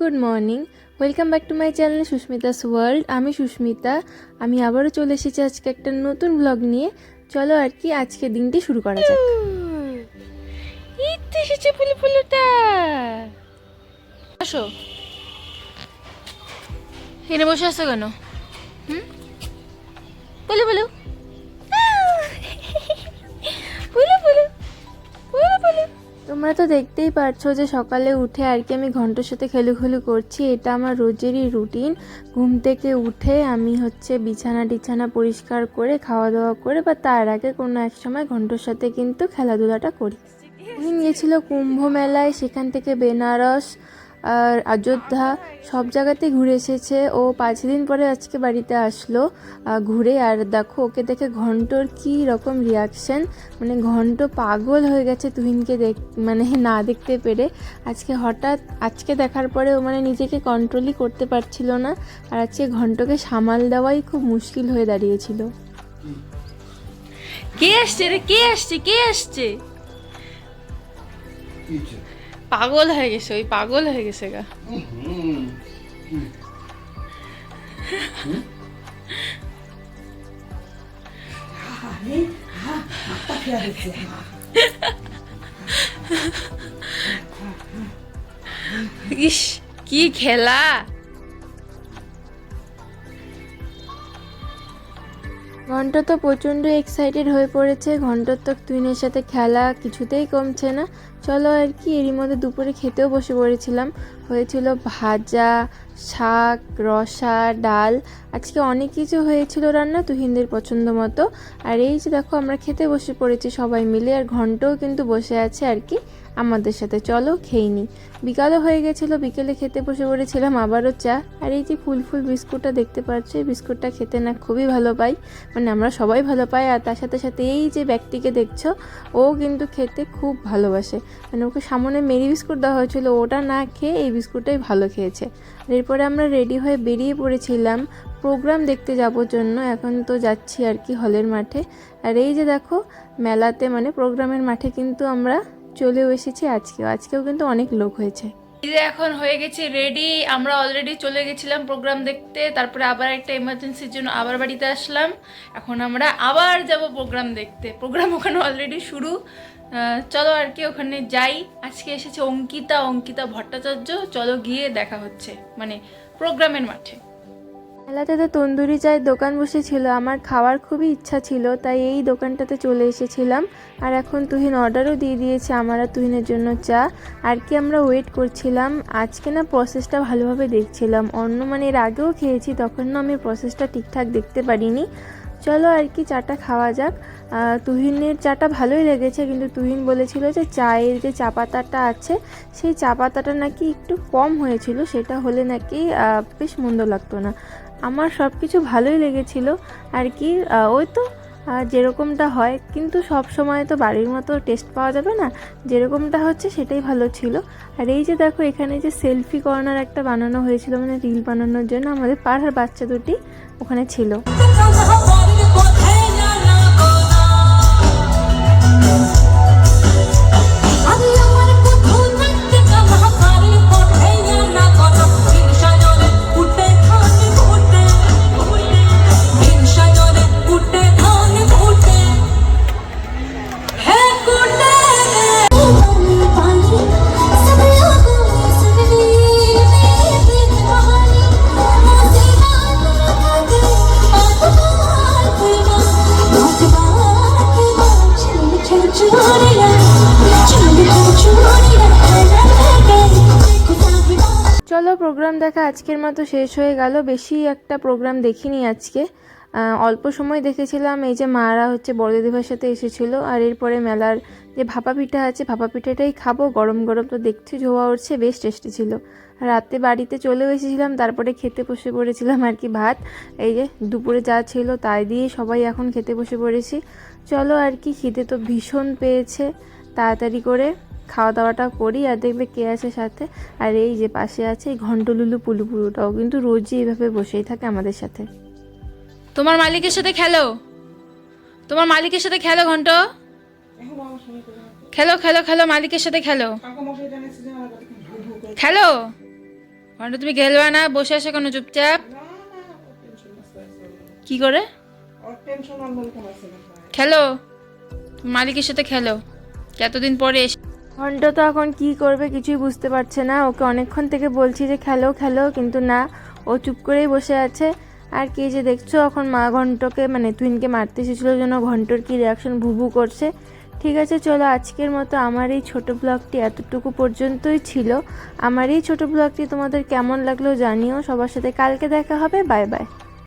Good morning. Welcome back to my channel Susmita's world. আমি সুস্মিতা। আমি আবারও চলে এসেছি আজকে একটা নতুন ব্লগ নিয়ে। চলো আর কি আজকে দিনটি শুরু করা যাক। এসেছে আসো। এখানে বসে আসছো কেন? হুম? বলো বলো। তোমরা তো দেখতেই পারছ যে সকালে উঠে আর কি আমি ঘণ্টার সাথে খেলুখেলু করছি। এটা আমার রোজেরই রুটিন। ঘুম থেকে উঠে আমি হচ্ছে বিছানা টিছানা পরিষ্কার করে খাওয়া দাওয়া করে বা তার আগে কোনো এক সময় ঘণ্টার সাথে কিন্তু খেলাধুলাটা করি। গেছিল কুম্ভ মেলায়, সেখান থেকে বেনারস আর অযোধ্যা সব জায়গাতেই ঘুরে এসেছে। ও পাঁচ দিন পরে আজকে বাড়িতে আসলো ঘুরে। আর দেখো ওকে দেখে ঘন্টর কি রকম রিয়াকশন মানে ঘন্ট পাগল হয়ে গেছে তুহিনকে দেখ মানে না দেখতে পেরে। আজকে হঠাৎ আজকে দেখার পরে ও মানে নিজেকে কন্ট্রোলই করতে পারছিল না। আর আজকে ঘন্টকে সামাল দেওয়াই খুব মুশকিল হয়ে দাঁড়িয়েছিল। কে আসছে রে? কে আসছে? কে আসছে? পাগল হয়ে গেছে ওই পাগল হয়ে গেছে গা ইস কি খেলা ঘন্ট তো প্রচণ্ড এক্সাইটেড হয়ে পড়েছে। ঘন্টর তো তুইনের সাথে খেলা কিছুতেই কমছে না। চলো আর কি, এরই মধ্যে দুপুরে খেতেও বসে পড়েছিলাম। হয়েছিল ভাজা, শাক, রসা, ডাল। আজকে অনেক কিছু হয়েছিল রান্না, তুহিনদের পছন্দ মতো। আর এই যে দেখো, আমরা খেতে বসে পড়েছি সবাই মিলে, আর ঘন্টও কিন্তু বসে আছে আর কি আমাদের সাথে। চলো খেয়ে নিই বিকালও হয়ে গেছিল, বিকেলে খেতে বসে পড়েছিলাম, আবারও চা। আর এই যে ফুল ফুল বিস্কুটটা দেখতে পাচ্ছ, এই বিস্কুটটা খেতে না খুবই ভালো পাই। মানে আমরা সবাই ভালো পাই, আর তার সাথে সাথে এই যে ব্যক্তিকে দেখছ, ও কিন্তু খেতে খুব ভালোবাসে। মানে ওকে সামনে মেরি বিস্কুট দেওয়া হয়েছিল, ওটা না খেয়ে এই বিস্কুটটাই ভালো খেয়েছে। এরপরে আমরা রেডি হয়ে বেরিয়ে পড়েছিলাম। প্রোগ্রাম দেখতে যাবোর জন্য। এখন তো যাচ্ছি আর কি হলের মাঠে। আর এই যে দেখো, মেলাতে মানে প্রোগ্রামের মাঠে কিন্তু আমরা চলেও এসেছি আজকেও। আজকেও কিন্তু অনেক লোক হয়েছে। যে এখন হয়ে গেছে রেডি আমরা অলরেডি চলে গেছিলাম প্রোগ্রাম দেখতে, তারপরে আবার একটা এমার্জেন্সির জন্য আবার বাড়িতে আসলাম। এখন আমরা আবার যাব প্রোগ্রাম দেখতে। প্রোগ্রাম ওখানে অলরেডি শুরু। চলো আর কি, ওখানে যাই। আজকে এসেছে অঙ্কিতা অঙ্কিতা ভট্টাচার্য। চলো গিয়ে দেখা হচ্ছে। মানে প্রোগ্রামের মাঠে। মেলাতে তো তন্দুরি চায়ের দোকান বসেছিল। আমার খাওয়ার খুবই ইচ্ছা ছিল, তাই এই দোকানটাতে চলে এসেছিলাম। আর এখন তুহিন অর্ডারও দিয়ে দিয়েছে আমার আর তুহিনের জন্য চা। আর কি আমরা ওয়েট করছিলাম, আজকে না প্রসেসটা ভালোভাবে দেখছিলাম। অন্য মানে এর আগেও খেয়েছি, তখন না আমি প্রসেসটা ঠিকঠাক দেখতে পারিনি। চলো আর কি, চাটা খাওয়া যাক। তুহিনের চাটা ভালোই লেগেছে, কিন্তু তুহিন বলেছিল যে চায়ের যে চা পাতাটা আছে, সেই চা পাতাটা নাকি একটু কম হয়েছিল, সেটা হলে নাকি বেশ মন্দ লাগতো না। আমার সব কিছু ভালোই লেগেছিল আর কি ওই তো যেরকমটা হয়। কিন্তু সব সময় তো বাড়ির মতো টেস্ট পাওয়া যাবে না, যেরকমটা হচ্ছে সেটাই ভালো ছিল। আর এই যে দেখো, এখানে যে সেলফি কর্নার একটা বানানো হয়েছিল মানে রিল বানানোর জন্য আমাদের পাড়ার বাচ্চা দুটি ওখানে ছিল। প্রোগ্রাম দেখা আজকের মতো শেষ হয়ে গেল। বেশি একটা প্রোগ্রাম দেখিনি আজকে। অল্প সময় দেখেছিলাম, এই যে মারা হচ্ছে বড়দিদিভার সাথে এসেছিল, আর এরপরে মেলার যে ভাপা পিঠা আছে, ভাপা পিঠাটাই খাব। গরম গরম তো দেখছি ধোয়া উঠছে, বেশ টেস্টি ছিল। রাতে বাড়িতে চলেও এসেছিলাম, তারপরে খেতে বসে পড়েছিলাম আর কি ভাত। এই যে দুপুরে যা ছিল তাই দিয়ে সবাই এখন খেতে বসে পড়েছি। চলো আর কি, খিদে তো ভীষণ পেয়েছে, তাড়াতাড়ি করে। খাওয়া দাওয়াটা করি আর দেখবে কে আছে সাথে। আর এই যে পাশে আছে এই ঘন্টলুলু পুলুপুলুটাও কিন্তু রোজই এইভাবে বসেই থাকে আমাদের সাথে। তোমার মালিকের সাথে খেলো? তোমার মালিকের সাথে খেলো ঘন্ট? খেলো খেলো খেলো, মালিকের সাথে খেলো। খেলো? ঘন্ট, তুমি খেলবা না? বসে আসে কোনো চুপচাপ? কি করে? খেলো? মালিকের সাথে খেলো। এতদিন পরে এসে ঘন্ট তো এখন কি করবে কিছুই বুঝতে পারছে না। ওকে অনেকক্ষণ থেকে বলছি যে, খেলো খেলো। কিন্তু না, ও চুপ করেই বসে আছে। আর কি যে দেখছ, এখন মা ঘন্টকে মানে তুইনকে মারতে এসেছিল জন্য ঘন্টর কি রিয়াকশন ভুবু করছে। ঠিক আছে, চলো আজকের মতো আমার এই ছোট ব্লগটি এতটুকু পর্যন্তই ছিল। আমার এই ছোট ব্লগটি তোমাদের কেমন লাগল জানিও। সবার সাথে কালকে দেখা হবে। Bye bye.